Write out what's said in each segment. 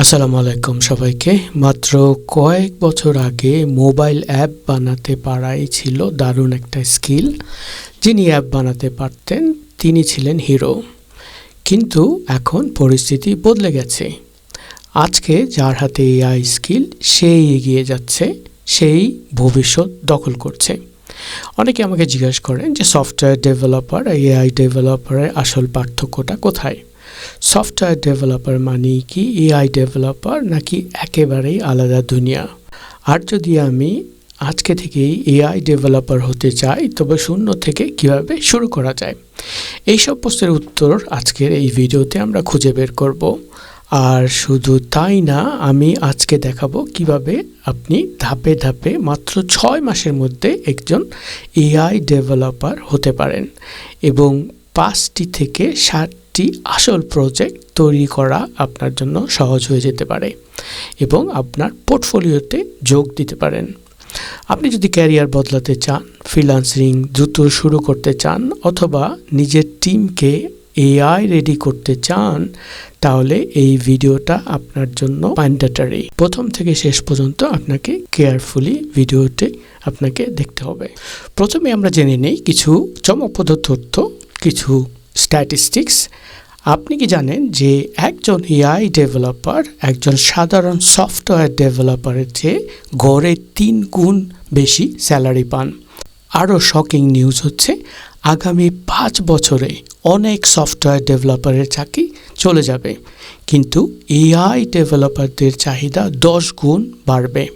আসসালামু আলাইকুম সবাইকে। মাত্র কয়েক বছর আগে মোবাইল অ্যাপ বানাতে পারাই ছিল দারুণ একটা স্কিল। যিনি অ্যাপ বানাতে পারতেন, তিনি ছিলেন হিরো। কিন্তু এখন পরিস্থিতি বদলে গেছে। আজকে যার হাতে এআই স্কিল, সেই এগিয়ে যাচ্ছে, সেই ভবিষ্যৎ দখল করছে। অনেকে আমাকে জিজ্ঞাসা করেন যে, সফটওয়্যার ডেভেলপার, এআই ডেভেলপারের আসল পার্থক্যটা কোথায়? সফটওয়্যার ডেভেলপার মানে কি? এআই ডেভেলপার নাকি একেবারেই আলাদা দুনিয়া? আর যদি আমি আজকে থেকেই এআই ডেভেলপার হতে চাই, তবে শূন্য থেকে কীভাবে শুরু করা যায়? এইসব প্রশ্নের উত্তর আজকের এই ভিডিওতে আমরা খুঁজে বের করব। আর শুধু তাই না, আমি আজকে দেখাবো কীভাবে আপনি ধাপে ধাপে মাত্র ছয় মাসের মধ্যে একজন এআই ডেভেলপার হতে পারেন। এবং পাঁচটি থেকে ষাটটি আসল প্রজেক্ট তৈরি করা আপনার জন্য সহজ হয়ে যেতে পারে এবং আপনার পোর্টফোলিওতে যোগ দিতে পারেন। আপনি যদি ক্যারিয়ার বদলাতে চান ফ্রিলান্সিং দ্রুত শুরু করতে চান অথবা নিজের টিমকে এআই রেডি করতে চান, তাহলে এই ভিডিওটা আপনার জন্য ম্যান্ডেটারি প্রথম থেকে শেষ পর্যন্ত আপনাকে কেয়ারফুলি ভিডিওতে আপনাকে দেখতে হবে। প্রথমে আমরা জেনে নেই কিছু চমকপ্রদ তথ্য, কিছু স্ট্যাটিস্টিক্স আপনি কি জানেন যে একজন এআই ডেভেলপার একজন সাধারণ সফটওয়্যার ডেভেলপারের চেয়ে গড়ে তিন গুণ বেশি স্যালারি পান? আরও শকিং নিউজ হচ্ছে, আগামী পাঁচ বছরে অনেক সফটওয়্যার ডেভেলপারের চাকরি চলে যাবে। কিন্তু এআই ডেভেলপারদের চাহিদা দশ গুণ বাড়বে।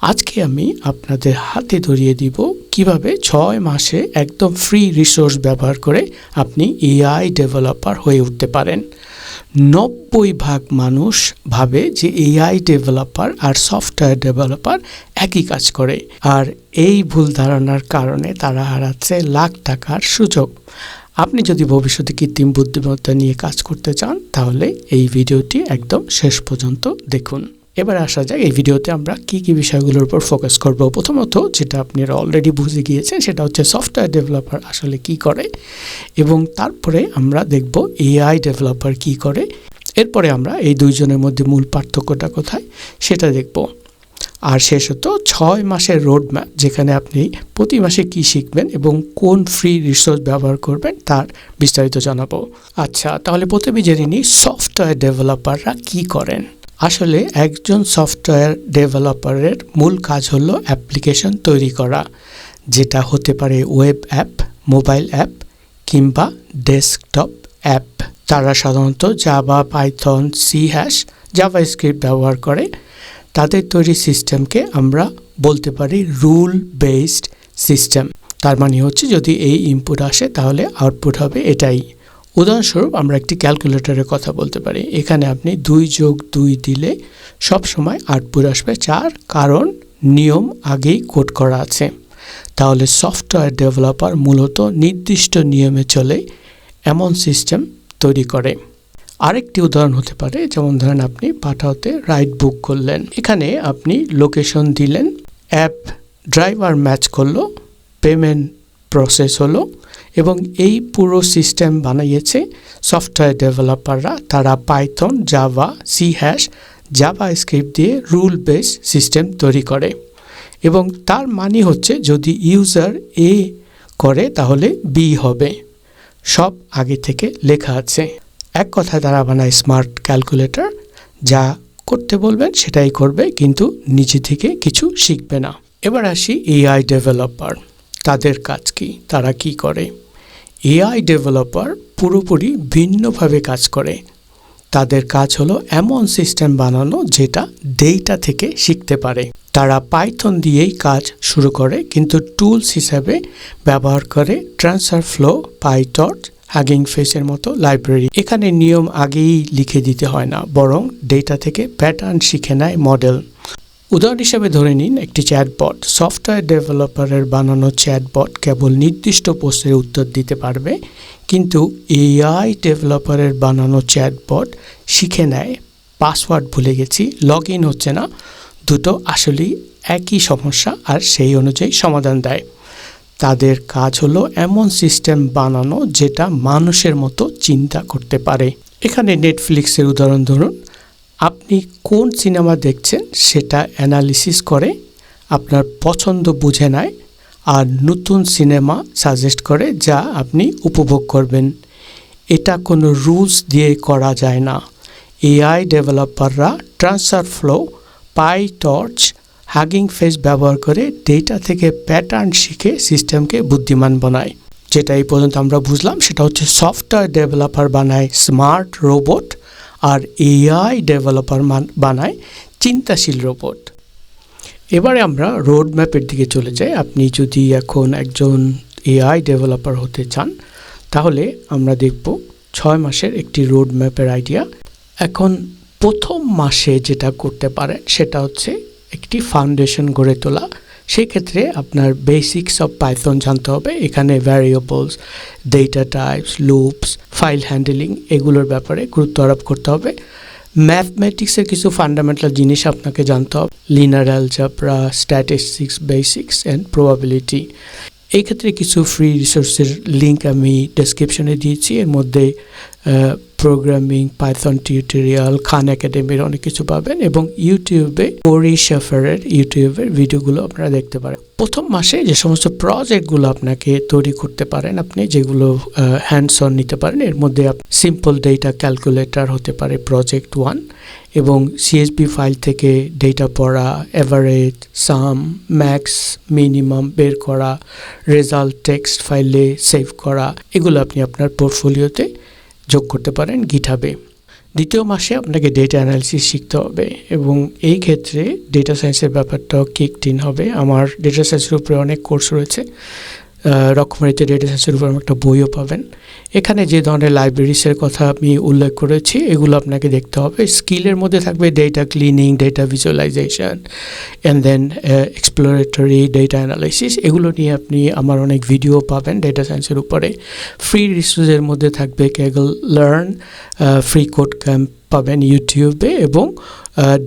আজকে আমি আপনাদের হাতে ধরিয়ে দিব কীভাবে ছয় মাসে একদম ফ্রি রিসোর্স ব্যবহার করে আপনি এআই ডেভেলপার হয়ে উঠতে পারেন। নব্বই ভাগ মানুষ ভাবে যে এআই ডেভেলপার আর সফটওয়্যার ডেভেলপার একই কাজ করে। আর এই ভুল ধারণার কারণে তারা হারাচ্ছে লাখ টাকার সুযোগ। আপনি যদি ভবিষ্যতে কৃত্রিম বুদ্ধিমত্তা নিয়ে কাজ করতে চান, তাহলে এই ভিডিওটি একদম শেষ পর্যন্ত দেখুন। এবার আসা যাক, এই ভিডিওতে আমরা কি কি বিষয়গুলোর উপর ফোকাস করব। প্রথমত যেটা আপনারা অলরেডি বুঝে গিয়েছেন, সেটা হচ্ছে সফটওয়্যার ডেভেলপার আসলে কি করে, এবং তারপরে আমরা দেখব এআই ডেভেলপার কি করে। এরপরে আমরা এই দুইজনের মধ্যে মূল পার্থক্যটা কোথায়, সেটা দেখব। আর শেষত ছয় মাসের রোড ম্যাপ যেখানে আপনি প্রতি মাসে কি শিখবেন এবং কোন ফ্রি রিসোর্স ব্যবহার করবেন, তার বিস্তারিত জানাব। আচ্ছা তাহলে প্রথমে জেনে নিই সফটওয়্যার ডেভেলপাররা কি করেন। আসলে একজন সফটওয়্যার ডেভেলপারের মূল কাজ হলো অ্যাপ্লিকেশন তৈরি করা, যেটা হতে পারে ওয়েব অ্যাপ, মোবাইল অ্যাপ কিংবা ডেস্কটপ অ্যাপ। তারা সাধারণত Java, Python, C hash JavaScript ব্যবহার করে। তাদের তৈরি সিস্টেমকে আমরা বলতে পারি রুল বেসড সিস্টেম। তার মানে হচ্ছে যদি এই ইনপুট আসে তাহলে আউটপুট হবে এটাই। উদাহরণস্বরূপ, আমরা একটি ক্যালকুলেটরের কথা বলতে পারি। এখানে আপনি দুই যোগ দুই দিলে সব সময় আউটপুট আসবে চার, কারণ নিয়ম আগেই কোড করা আছে। তাহলে সফটওয়্যার ডেভেলপার মূলত নির্দিষ্ট নিয়মে চলে এমন সিস্টেম তৈরি করে। আরেকটি উদাহরণ হতে পারে, যেমন ধরেন আপনি পাঠাওতে রাইড বুক করলেন। এখানে আপনি লোকেশন দিলেন, অ্যাপ ড্রাইভার ম্যাচ করল, পেমেন্ট প্রসেস হলো এবং এই পুরো সিস্টেম বানিয়েছে সফটওয়্যার ডেভেলপাররা। তারা Python Java C hash JavaScript দিয়ে রুল বেস সিস্টেম তৈরি করে। এবং তার মানে হচ্ছে যদি ইউজার এ করে তাহলে বি হবে। সব আগে থেকে লেখা আছে। এক কথায় তারা বানায় স্মার্ট ক্যালকুলেটর যা করতে বলবেন সেটাই করবে, কিন্তু নিজে থেকে কিছু শিখবে না। এবার আসি এআই ডেভেলপার তাদের কাজ কি, তারা কি করে? এআই ডেভেলপার পুরোপুরি ভিন্নভাবে কাজ করে। তাদের কাজ হলো এমন সিস্টেম বানানো যেটা ডেটা থেকে শিখতে পারে। তারা পাইথন দিয়েই কাজ শুরু করে, কিন্তু টুলস হিসাবে ব্যবহার করে ট্রান্সফার ফ্লো পাইটর্চ হাগিং ফেসের মতো লাইব্রেরি। এখানে নিয়ম আগেই লিখে দিতে হয় না, বরং ডেটা থেকে প্যাটার্ন শিখে নেয় মডেল। উদাহরণ হিসেবে ধরে নিন একটি চ্যাটবট। সফটওয়্যার ডেভেলপারের বানানো চ্যাটবট কেবল নির্দিষ্ট প্রশ্নের উত্তর দিতে পারবে, কিন্তু এআই ডেভেলপারের বানানো চ্যাটবট শিখে নেয়। পাসওয়ার্ড ভুলে গেছি লগ ইন হচ্ছে না। দুটো আসলেই একই সমস্যা আর সেই অনুযায়ী সমাধান দেয়। তাদের কাজ হলো এমন সিস্টেম বানানো যেটা মানুষের মতো চিন্তা করতে পারে। এখানে নেটফ্লিক্সের উদাহরণ ধরুন। আপনি কোন সিনেমা দেখছেন সেটা অ্যানালিসিস করে, আপনার পছন্দ বুঝে নেয় আর নতুন সিনেমা সাজেস্ট করে যা আপনি উপভোগ করবেন। এটা কোনো রুলস দিয়ে করা যায় না। এআই ডেভেলপাররা TensorFlow PyTorch Hugging Face ব্যবহার করে ডেটা থেকে প্যাটার্ন শিখে সিস্টেমকে বুদ্ধিমান বানায়। যেটা এই পর্যন্ত আমরা বুঝলাম, সেটা হচ্ছে সফটওয়্যার ডেভেলপার বানায় স্মার্ট রোবট আর এআই ডেভেলপার বানায় চিন্তাশীল রোবট এবারে আমরা রোড ম্যাপের দিকে চলে যাই। আপনি যদি এখন একজন এআই ডেভেলপার হতে চান, তাহলে আমরা দেখব ছয় মাসের একটি রোড ম্যাপের আইডিয়া এখন প্রথম মাসে যেটা করতে পারেন, সেটা হচ্ছে একটি ফাউন্ডেশন গড়ে তোলা। সেক্ষেত্রে আপনার বেসিক্স অফ পাইথন জানতে হবে। এখানে variables data types loops file handling এগুলোর ব্যাপারে গুরুত্ব আরোপ করতে হবে। ম্যাথমেটিক্সের কিছু ফান্ডামেন্টাল জিনিস আপনাকে জানতে হবে। Linear algebra statistics basics and probability এই ক্ষেত্রে কিছু ফ্রি রিসোর্সের লিঙ্ক আমি ডেসক্রিপশনে দিয়েছি। এর মধ্যে প্রোগ্রামিং পাইথন টিউটোরিয়াল খান একাডেমির অনেক কিছু পাবেন এবং ইউটিউবে ওরি শেফারের ইউটিউবের ভিডিওগুলো আপনারা দেখতে পারেন। প্রথম মাসে যে সমস্ত প্রজেক্টগুলো আপনাকে তৈরি করতে পারেন, আপনি যেগুলো হ্যান্ডস অন নিতে পারেন, এর মধ্যে সিম্পল ডেটা ক্যালকুলেটর হতে পারে প্রজেক্ট ওয়ান এবং সিএসবি ফাইল থেকে ডেটা পড়া অ্যাভারেজ সাম ম্যাক্স মিনিমাম বের করা রেজাল্ট টেক্সট ফাইলে সেভ করা, এগুলো আপনি আপনার পোর্টফোলিওতে যোগ করতে পারেন গিঠাবে দ্বিতীয় মাসে আপনাকে ডেটা অ্যানালিসিস শিখতে হবে এবং এই ক্ষেত্রে ডেটা সায়েন্সের ব্যাপারটাও কিকড ইন হবে। আমার ডেটা সায়েন্সের উপরে অনেক কোর্স রয়েছে। রকমারিতে ডেটা সায়েন্সের উপর একটা বইও পাবেন। এখানে যে ধরনের লাইব্রেরিসের কথা আমি উল্লেখ করেছি, এগুলো আপনাকে দেখতে হবে। স্কিলের মধ্যে থাকবে data cleaning data visualisation and then exploratory data analysis এগুলো নিয়ে আপনি আমার অনেক ভিডিও পাবেন ডেটা সায়েন্সের উপরে। ফ্রি রিসোর্সের মধ্যে থাকবে Kaggle Learn free code camp পাবেন ইউটিউবে এবং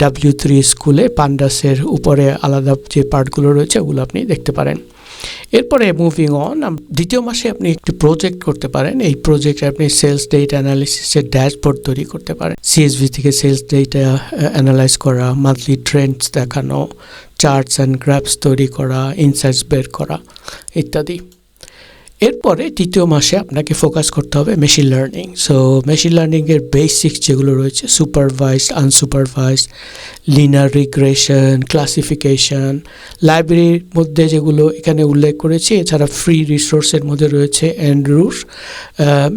ডাব্লিউ থ্রি স্কুলে পান্ডাসের উপরে আলাদা যে পার্টগুলো রয়েছে, ওগুলো আপনি দেখতে পারেন। এরপরে মুভিং অন দ্বিতীয় মাসে আপনি একটি প্রজেক্ট করতে পারেন। এই প্রজেক্টে আপনি সেলস ডেট অ্যানালিসিসের ড্যাশবোর্ড তৈরি করতে পারেন। সিএসভি থেকে সেলস ডেটা অ্যানালাইজ করা মান্থলি ট্রেন্ডস দেখানো চার্টস অ্যান্ড গ্রাফস তৈরি করা ইনসাইটস বের করা, ইত্যাদি। এরপরে তৃতীয় মাসে আপনাকে ফোকাস করতে হবে মেশিন লার্নিং সো মেশিন লার্নিংয়ের বেসিক্স যেগুলো রয়েছে supervised unsupervised linear regression classification লাইব্রেরির মধ্যে যেগুলো এখানে উল্লেখ করেছি, এছাড়া ফ্রি রিসোর্সের মধ্যে রয়েছে অ্যান্ড্রুর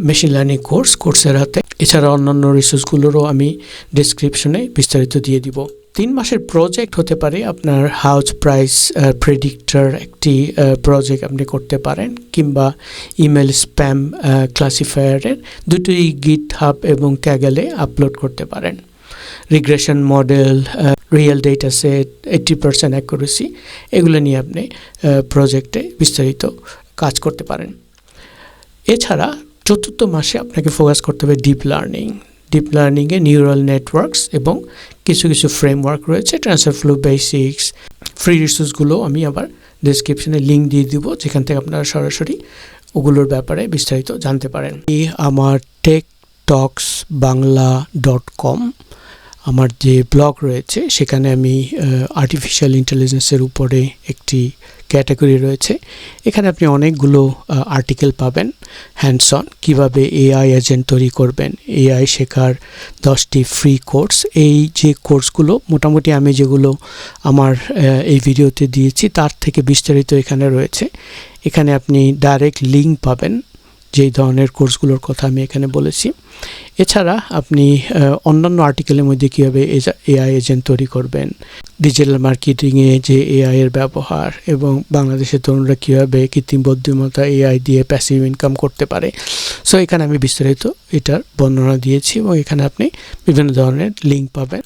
মেশিন লার্নিং কোর্স কোর্সের হাতে। এছাড়া অন্যান্য রিসোর্সগুলোরও আমি ডিসক্রিপশনে বিস্তারিত দিয়ে দিব। তিন মাসের প্রজেক্ট হতে পারে আপনার হাউস প্রাইস প্রেডিক্টর একটি প্রজেক্ট আপনি করতে পারেন কিংবা ইমেল স্প্যাম ক্লাসিফায়ারের দুটোই গিট হাব এবং ক্যাগেলে আপলোড করতে পারেন। Regression model real data set eighty percent accuracy এগুলো নিয়ে আপনি প্রজেক্টে বিস্তারিত কাজ করতে পারেন। এছাড়া চতুর্থ মাসে আপনাকে ফোকাস করতে হবে ডিপ লার্নিং ডিপ লার্নিংয়ে নিউরাল নেটওয়ার্কস এবং কিছু কিছু ফ্রেমওয়ার্ক রয়েছে ট্রান্সফার ফ্লো বেসিক্স ফ্রি রিসোর্সগুলো আমি আবার ডিসক্রিপশনে লিঙ্ক দিয়ে দিব, যেখান থেকে আপনারা সরাসরি ওগুলোর ব্যাপারে বিস্তারিত জানতে পারেন। এই আমার tech talks Bangla dot com আমার যে ব্লগ রয়েছে, সেখানে আমি আর্টিফিশিয়াল ইন্টেলিজেন্সের উপরে একটি ক্যাটাগরি রয়েছে। এখানে আপনি অনেকগুলো আর্টিকেল পাবেন। হ্যান্ডসন কীভাবে এআই এজেন্ট তৈরি করবেন? এআই শেখার দশটি ফ্রি কোর্স এই যে কোর্সগুলো মোটামুটি আমি যেগুলো আমার এই ভিডিওতে দিয়েছি, তার থেকে বিস্তারিত এখানে রয়েছে। এখানে আপনি ডাইরেক্ট লিঙ্ক পাবেন। যেই ধরনের কোর্সগুলোর কথা আমি এখানে বলেছি। এছাড়া আপনি অন্যান্য আর্টিকেলের মধ্যে কীভাবে এআই এজেন্ট তৈরি করবেন, ডিজিটাল মার্কেটিংয়ে যে এআই এর ব্যবহার এবং বাংলাদেশের তরুণরা কীভাবে কৃত্রিম বুদ্ধিমত্তা এআই দিয়ে প্যাসিভ ইনকাম করতে পারে। সো এখানে আমি বিস্তারিত এটার বর্ণনা দিয়েছি এবং এখানে আপনি বিভিন্ন ধরনের লিঙ্ক পাবেন।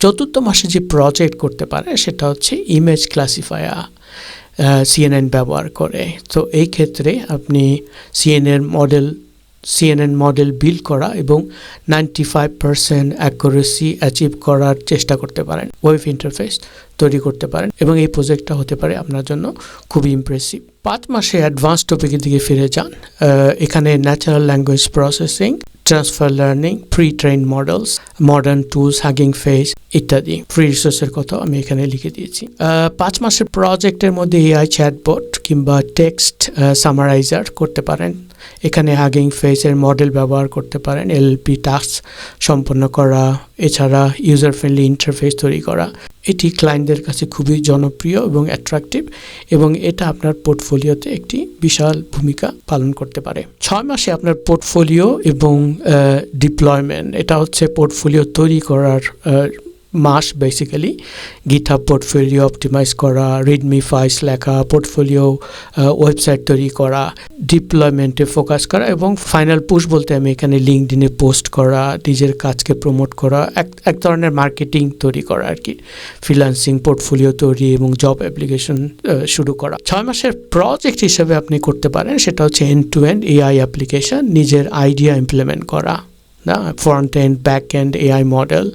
চতুর্থ মাসে যে প্রজেক্ট করতে পারে সেটা হচ্ছে ইমেজ ক্লাসিফায়ার সিএনএন ব্যবহার করে। তো এই ক্ষেত্রে আপনি CNN model CNN model build করা এবং ninety five percent accuracy achieve করার চেষ্টা করতে পারেন। ওয়েব ইন্টারফেস তৈরি করতে পারেন এবং এই প্রজেক্টটা হতে পারে আপনার জন্য খুবই ইমপ্রেসিভ পাঁচ মাসে অ্যাডভান্স টপিকের দিকে ফিরে যান। এখানে natural language processing transfer learning pre train models modern tools Hugging Face ইত্যাদি। ফ্রি রিসোর্সের কথা আমি এখানে লিখে দিয়েছি। পাঁচ মাসের প্রজেক্টের মধ্যে এআই চ্যাটবোর্ড কিংবা টেক্সট সামারাইজার করতে পারেন। এখানে হাগিং ফেসের মডেল ব্যবহার করতে পারেন এলপি টাস্ক সম্পন্ন করা, এছাড়া ইউজার ফ্রেন্ডলি ইন্টারফেস তৈরি করা। এটি ক্লায়েন্টদের কাছে খুবই জনপ্রিয় এবং অ্যাট্রাকটিভ এবং এটা আপনার পোর্টফোলিওতে একটি বিশাল ভূমিকা পালন করতে পারে। ছয় মাসে আপনার পোর্টফোলিও এবং ডিপ্লয়মেন্ট এটা হচ্ছে পোর্টফোলিও তৈরি করার মাস বেসিক্যালি গিটহাব পোর্টফোলিও অপটিমাইজ করা রিডমি ফাইলস লেখা পোর্টফোলিও ওয়েবসাইট তৈরি করা ডিপ্লয়মেন্টে ফোকাস করা এবং ফাইনাল পুশ বলতে আমি এখানে লিঙ্কডিনে পোস্ট করা, নিজের কাজকে প্রমোট করা, এক এক ধরনের মার্কেটিং তৈরি করা আর কি ফ্রিল্যান্সিং পোর্টফোলিও তৈরি এবং জব অ্যাপ্লিকেশন শুরু করা। ছয় মাসের প্রজেক্ট হিসেবে আপনি করতে পারেন, সেটা হচ্ছে end to end AI application নিজের আইডিয়া ইমপ্লিমেন্ট করা, না front end back end AI model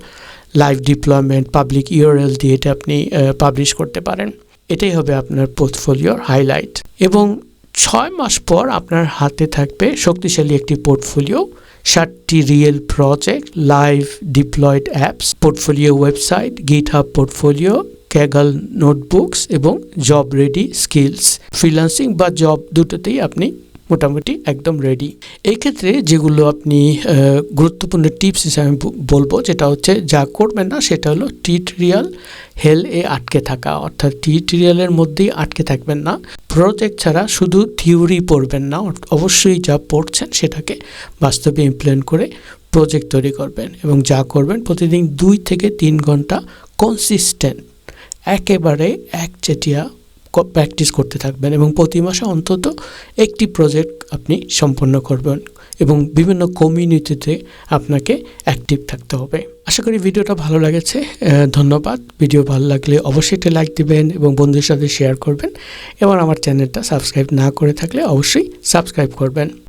live deployment public URL দিয়ে এটা আপনি পাবলিশ করতে পারেন। এটাই হবে আপনার পোর্টফোলিওর হাইলাইট এবং ছয় মাস পর আপনার হাতে থাকবে শক্তিশালী একটি পোর্টফোলিও ষাটটি real project live deployed apps portfolio website GitHub portfolio Kaggle notebooks এবং জব রেডি স্কিলস ফ্রিল্যান্সিং বা জব দুটোতেই আপনি মোটামুটি একদম রেডি এই ক্ষেত্রে যেগুলো আপনি গুরুত্বপূর্ণ টিপস হিসাবে আমি বলব, যেটা হচ্ছে যা করবেন না, সেটা হলো টিউটোরিয়াল হেল এ আটকে থাকা। অর্থাৎ টিউটোরিয়ালের মধ্যেই আটকে থাকবেন না। প্রজেক্ট ছাড়া শুধু থিওরি পড়বেন না অবশ্যই যা পড়ছেন সেটাকে বাস্তবে ইমপ্লিমেন্ট করে প্রজেক্ট তৈরি করবেন এবং যা করবেন প্রতিদিন দুই থেকে তিন ঘণ্টা কনসিস্টেন্ট একেবারে একচেটিয়া প্র্যাকটিস করতে থাকবেন এবং প্রতি মাসে অন্তত একটি প্রজেক্ট আপনি সম্পন্ন করবেন এবং বিভিন্ন কমিউনিটিতে আপনাকে অ্যাক্টিভ থাকতে হবে। আশা করি ভিডিওটা ভালো লেগেছে ধন্যবাদ। ভিডিও ভালো লাগলে অবশ্যই একটা লাইক দিবেন এবং বন্ধুদের সাথে শেয়ার করবেন। এবং আমার চ্যানেলটা সাবস্ক্রাইব না করে থাকলে অবশ্যই সাবস্ক্রাইব করবেন।